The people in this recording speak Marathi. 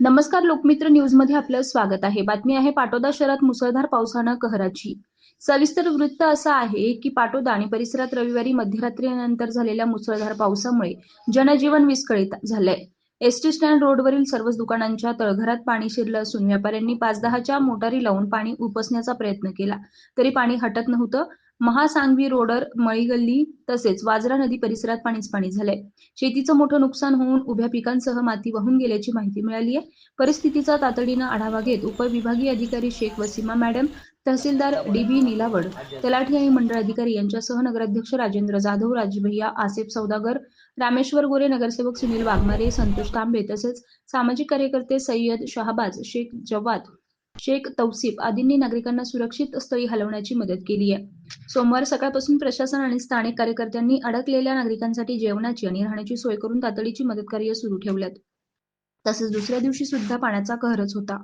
नमस्कार लोकमित्र न्यूजमध्ये आपलं स्वागत आहे. बातमी आहे पाटोदा शहरात मुसळधार पावसानं कहराची. सविस्तर वृत्त असं आहे की पाटोदा आणि परिसरात रविवारी मध्यरात्रीनंतर झालेल्या मुसळधार पावसामुळे जनजीवन विस्कळीत झालंय. एसटी स्टँड रोडवरील सर्वच दुकानांच्या तळघरात पाणी शिरलं असून व्यापाऱ्यांनी पाच दहाच्या मोटारी लावून पाणी उपसण्याचा प्रयत्न केला. तरी पाणी हटत नव्हतं. महासांगवी रोडर मळीगल्ली तसेच वाजरा नदी परिसरात पाणीच पाणी झालंय. शेतीचं मोठं नुकसान होऊन उभ्या पिकांसह माती वाहून गेल्याची माहिती मिळाली आहे. परिस्थितीचा तातडीनं आढावा घेत उपविभागीय अधिकारी शेख वसीमा मॅडम तहसीलदार डी बी निलावड तलाठी आणि मंडळ अधिकारी यांच्यासह नगराध्यक्ष राजेंद्र जाधव राजभैया आसेफ सौदागर रामेश्वर गोरे नगरसेवक सुनील वाघमारे संतोष तांबे तसेच सामाजिक कार्यकर्ते सय्यद शहाबाज शेख जवाद शेख तौसिफ आदींनी नागरिकांना सुरक्षित स्थळी हलवण्याची मदत केली आहे. सोमवार सकाळपासून प्रशासन आणि स्थानिक कार्यकर्त्यांनी अडकलेल्या नागरिकांसाठी जेवणाची आणि राहण्याची सोय करून तातडीची मदत कार्य सुरू ठेवल्यात. तसेच दुसऱ्या दिवशी सुद्धा पाण्याचा कहरच होता.